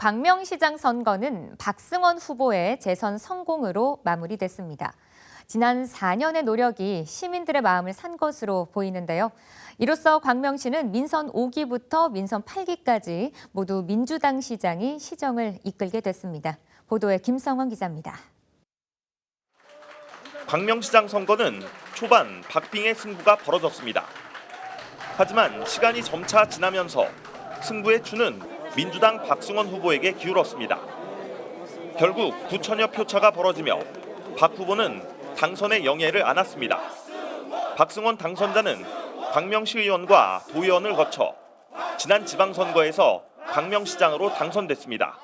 광명시장 선거는 박승원 후보의 재선 성공으로 마무리됐습니다. 지난 4년의 노력이 시민들의 마음을 산 것으로 보이는데요. 이로써 광명시는 민선 5기부터 민선 8기까지 모두 민주당 시장이 시정을 이끌게 됐습니다. 보도에 김성원 기자입니다. 광명시장 선거는 초반 박빙의 승부가 벌어졌습니다. 하지만 시간이 점차 지나면서 승부의 추는 민주당 박승원 후보에게 기울었습니다. 결국 9천여 표 차가 벌어지며 박 후보는 당선의 영예를 안았습니다. 박승원 당선자는 광명시 의원과 도의원을 거쳐 지난 지방선거에서 광명시장으로 당선됐습니다.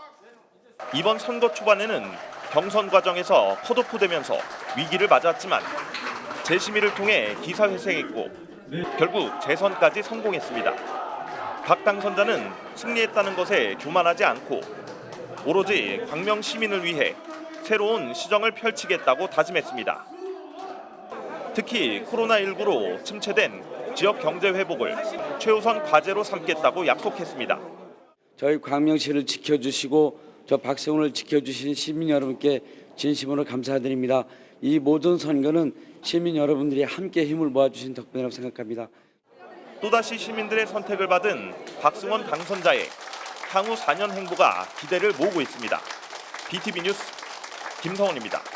이번 선거 초반에는 경선 과정에서 컷오프되면서 위기를 맞았지만 재심의를 통해 기사회생했고 결국 재선까지 성공했습니다. 박 당선자는 승리했다는 것에 교만하지 않고 오로지 광명 시민을 위해 새로운 시정을 펼치겠다고 다짐했습니다. 특히 코로나19로 침체된 지역 경제 회복을 최우선 과제로 삼겠다고 약속했습니다. 저희 광명시를 지켜주시고 저 박성훈을 지켜주신 시민 여러분께 진심으로 감사드립니다. 이 모든 선거는 시민 여러분들이 함께 힘을 모아주신 덕분이라고 생각합니다. 또다시 시민들의 선택을 받은 박승원 당선자의 향후 4년 행보가 기대를 모으고 있습니다. BTV 뉴스 김성원입니다.